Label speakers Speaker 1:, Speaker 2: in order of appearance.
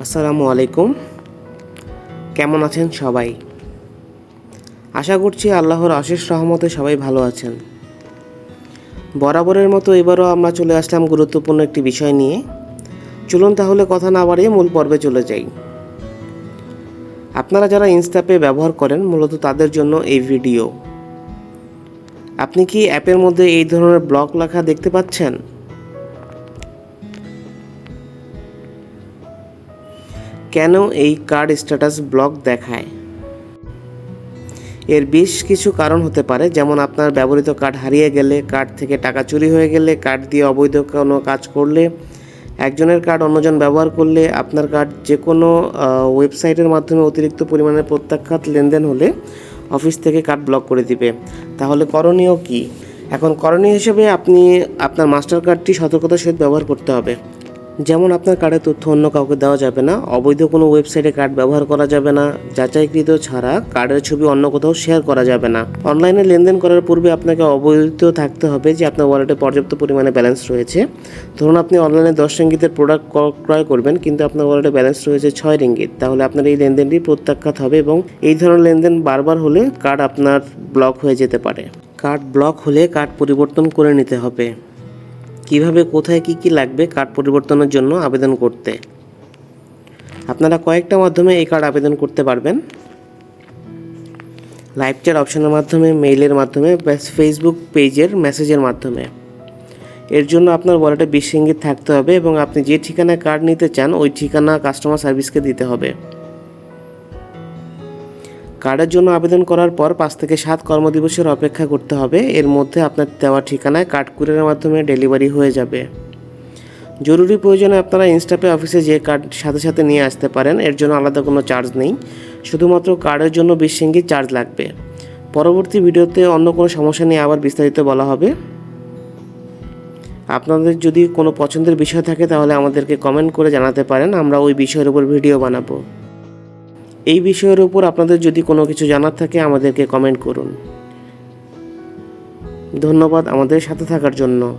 Speaker 1: আসসালামু আলাইকুম। কেমন আছেন সবাই? আশা করছি আল্লাহর অশেষ রহমতে সবাই ভালো আছেন। বরাবরের মতো এবারও আমরা চলে আসলাম গুরুত্বপূর্ণ একটি বিষয় নিয়ে। চলুন তাহলে কথা না বাড়িয়ে মূল পর্বে চলে যাই। আপনারা যারা ইনস্টাপে ব্যবহার করেন, মূলত তাদের জন্য এই ভিডিও। আপনি কি অ্যাপের মধ্যে এই ধরনের ব্লগ লেখা দেখতে পাচ্ছেন? কেন এই কার্ড স্ট্যাটাস ব্লক দেখায়? এর বেশ কিছু কারণ হতে পারে, যেমন আপনার ব্যবহৃত কার্ড হারিয়ে গেলে কার্ড থেকে টাকা চুরি হয়ে গেলে কার্ড দিয়ে অবৈধ কোনো কাজ করলে, একজনের কার্ড অন্যজন ব্যবহার করলে, আপনার কার্ড যে কোনো ওয়েবসাইটের মাধ্যমে অতিরিক্ত পরিমাণে প্রত্যাখ্যাত লেনদেন হলে অফিস থেকে কার্ড ব্লক করে দিবে। তাহলে করণীয় কি? এখন করণীয় হিসেবে আপনি আপনার মাস্টার কার্ডটি সতর্কতার সহিত ব্যবহার করতে হবে। যেমন আপনার কার্ডের তথ্য অন্য কাউকে দেওয়া যাবে না, অবৈধ কোনো ওয়েবসাইটে কার্ড ব্যবহার করা যাবে না, যাচাইকৃত ছাড়া কার্ডের ছবি অন্য কোথাও শেয়ার করা যাবে না। অনলাইনে লেনদেন করার পূর্বে আপনাকে অবহিত থাকতে হবে যে আপনার ওয়ালেটে পর্যাপ্ত পরিমাণে ব্যালেন্স রয়েছে। ধরুন আপনি অনলাইনে দশ রিঙ্গিতের প্রোডাক্ট ক্রয় করবেন, কিন্তু আপনার ওয়ালেটে ব্যালেন্স রয়েছে ছয় রিঙ্গিত তাহলে আপনার এই লেনদেনটি প্রত্যাখ্যাত হবে এবং এই ধরনের লেনদেন বারবার হলে কার্ড আপনার ব্লক হয়ে যেতে পারে। কার্ড ব্লক হলে কার্ড পরিবর্তন করে নিতে হবে। কীভাবে, কোথায় কি কি লাগবে কার্ড পরিবর্তনের জন্য আবেদন করতে? আপনারা কয়েকটা মাধ্যমে এই কার্ড আবেদন করতে পারবেন। লাইভ চ্যাট অপশনের মাধ্যমে, মেইলের মাধ্যমে ফেসবুক পেজের মেসেজের মাধ্যমে। এর জন্য আপনার ওয়ালেটে বিশ থাকতে হবে এবং আপনি যে ঠিকানায় কার্ড নিতে চান, ওই ঠিকানা কাস্টমার সার্ভিসকে দিতে হবে। কার্ডের জন্য আবেদন করার পর পাঁচ থেকে সাত কর্মদিবসের অপেক্ষা করতে হবে। এর মধ্যে আপনার দেওয়া ঠিকানায় কার্ড কুরিয়ারের মাধ্যমে ডেলিভারি হয়ে যাবে। জরুরি প্রয়োজনে আপনারা ইনস্টাপে অফিসে যে কার্ড সাথে সাথে নিয়ে আসতে পারেন, এর জন্য আলাদা কোনো চার্জ নেই। শুধুমাত্র কার্ডের জন্য বিশ সিঙ্গি চার্জ লাগবে। পরবর্তী ভিডিওতে অন্য কোনো সমস্যা নিয়ে আবার বিস্তারিত বলা হবে। আপনাদের যদি কোনো পছন্দের বিষয় থাকে তাহলে আমাদেরকে কমেন্ট করে জানাতে পারেন, আমরা ওই বিষয়ের উপর ভিডিও বানাবো। এই বিষয়ের উপর আপনাদের যদি কোনো কিছু জানার থাকে, আমাদেরকে কমেন্ট করুন। ধন্যবাদ আমাদের সাথে থাকার জন্য।